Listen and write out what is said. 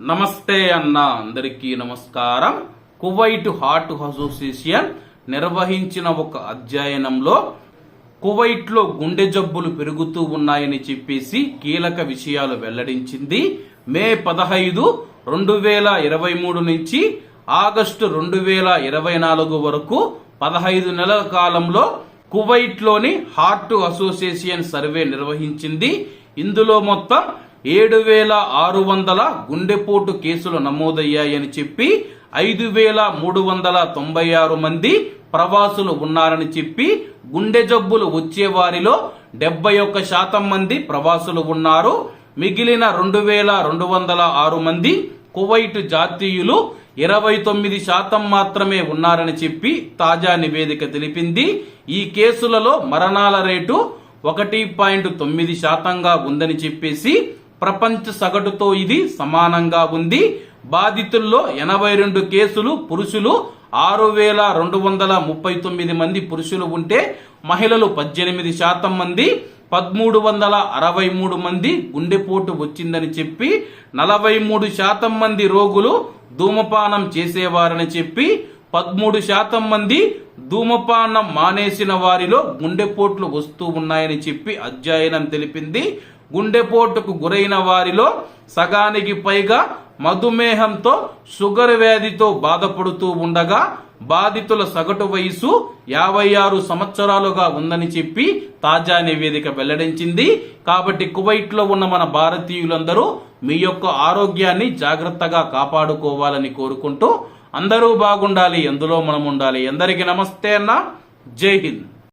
నమస్తే అన్న అందరికీ నమస్కారం. కువైట్ హార్ట్ అసోసియేషన్ నిర్వహించిన ఒక అధ్యయనంలో కువైట్లో గుండె జబ్బులు పెరుగుతూ ఉన్నాయని చెప్పేసి కీలక విషయాలు వెల్లడించింది. మే పదహైదు రెండు వేల ఇరవై మూడు నుంచి ఆగస్టు రెండు వేల ఇరవై నాలుగు వరకు పదహైదు నెలల కాలంలో కువైట్లోని హార్ట్ అసోసియేషన్ సర్వే నిర్వహించింది. ఇందులో మొత్తం ఏడు వేల ఆరు వందల గుండెపోటు కేసులు నమోదయ్యాయని చెప్పి ఐదు వేల మూడు వందల తొంభై ఆరు మంది ప్రవాసులు ఉన్నారని చెప్పి గుండె జబ్బులు వచ్చే వారిలో డెబ్బై ఒక్క శాతం మంది ప్రవాసులు ఉన్నారు. మిగిలిన రెండు వేల రెండు వందల ఆరు మంది కువైట్ జాతీయులు ఇరవై తొమ్మిది శాతం మాత్రమే ఉన్నారని చెప్పి తాజా నివేదిక తెలిపింది. ఈ కేసులలో మరణాల రేటు ఒకటి పాయింట్ తొమ్మిది శాతంగా ఉందని చెప్పేసి ప్రపంచ సగటుతో ఇది సమానంగా ఉంది. బాధితుల్లో ఎనభై రెండు కేసులు పురుషులు ఆరు వేల రెండు వందల ముప్పై తొమ్మిది మంది పురుషులు ఉంటే మహిళలు పద్దెనిమిది శాతం మంది పదమూడు వందల అరవై మూడు మంది గుండెపోటు వచ్చిందని చెప్పి నలభై మూడు శాతం మంది రోగులు ధూమపానం చేసేవారని చెప్పి పదమూడు శాతం మంది ధూమపానం మానేసిన వారిలో గుండెపోట్లు వస్తూ ఉన్నాయని చెప్పి అధ్యయనం తెలిపింది. గుండెపోటుకు గురైన వారిలో సగానికి పైగా మధుమేహంతో షుగర్ వ్యాధితో బాధపడుతూ ఉండగా బాధితుల సగటు వయసు యాభై ఆరు సంవత్సరాలుగా ఉందని చెప్పి తాజా నివేదిక వెల్లడించింది. కాబట్టి కువైట్లో ఉన్న మన భారతీయులందరూ మీ యొక్క ఆరోగ్యాన్ని జాగ్రత్తగా కాపాడుకోవాలని కోరుకుంటూ అందరూ బాగుండాలి ఎందులో మనం ఉండాలి అందరికీ నమస్తే అన్న. జై హింద్.